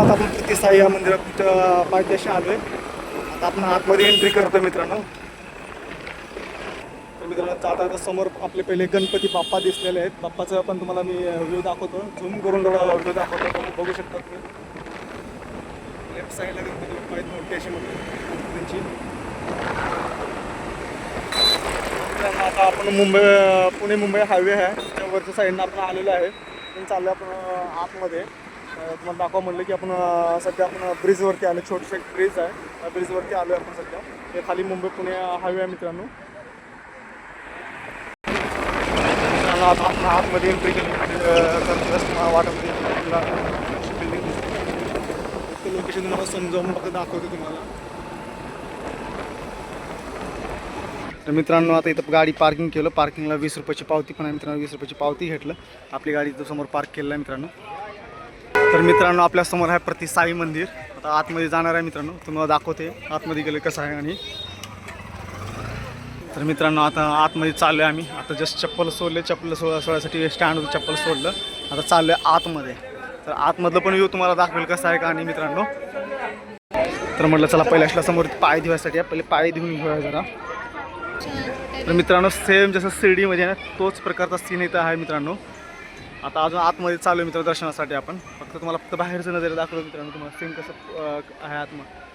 आता आपण प्रति साई या मंदिरात अं, पायथ्याशी आलोय. आता आपण आतमध्ये एंट्री करतो मित्रांनो. तर मित्रांनो आता आता समोर आपले पहिले गणपती बाप्पा दिसलेले आहेत. बाप्पाचं पण तुम्हाला मी व्ह्यू दाखवतो. झूम करून थोडा व्ह्यू दाखवतो. तुम्ही बघू शकता तुम्ही. लेफ्ट साईडला गणपती बाप्पा आहेत मोठी अशी मोठी. त्यांची आता आपण मुंबई पुणे मुंबई हायवे आहे. त्यावरच्या साईडनं आपण आलेलो आहे. पण चाललं आपण आतमध्ये. तुम्हाला दाखवा म्हणलं की आपण सध्या आपण ब्रिजवरती आलो. छोटंसं एक ब्रिज आहे. त्या ब्रिजवरती आलो आहे आपण सध्या. हे खाली मुंबई पुणे हायवे आहे मित्रांनो. आता आपण आतमध्ये एंट्री केली. बिल्डिंग लोकेशन तुम्हाला समजावून फक्त दाखवतो तुम्हाला. तर मित्रांनो आता इथं गाडी पार्किंग केलं. पार्किंगला वीस रुपयाची पावती पण आहे मित्रांनो. वीस रुपयाची पावती घेतलं. आपली गाडी इथं समोर पार्क केलं आहे मित्रांनो. तर मित्रांनो आपल्यासमोर आहे प्रतिसाई मंदिर. आता आतमध्ये जाणार आहे मित्रांनो. तुम्हाला दाखवते आतमध्ये गेलं कसं आहे आणि. तर मित्रांनो आता आतमध्ये चाललो आहे आम्ही. आता जस्ट चप्पल सोडले. चप्पल सो सोडण्यासाठी स्टँड चप्पल सोडलं. आता चाललो आहे आतमध्ये. तर आतमधलं पण व्ह्यू तुम्हाला दाखवेल कसं आहे का आणि मित्रांनो. तर म्हटलं चला पहिल्या असल्या समोर पाय धुवायसाठी पहिले पाय धुवून घेऊया जरा. तर मित्रांनो सेम जसं शिर्डीमध्ये आहे ना तोच प्रकारचा सीन इथं आहे मित्रांनो. आता अजून आतमध्ये चालू आहे मित्र दर्शनासाठी आपण. फक्त तुम्हाला फक्त बाहेरचं नजर दाखवतो मित्रांनो तुम्हाला सेम कसं आहे आतमध्ये.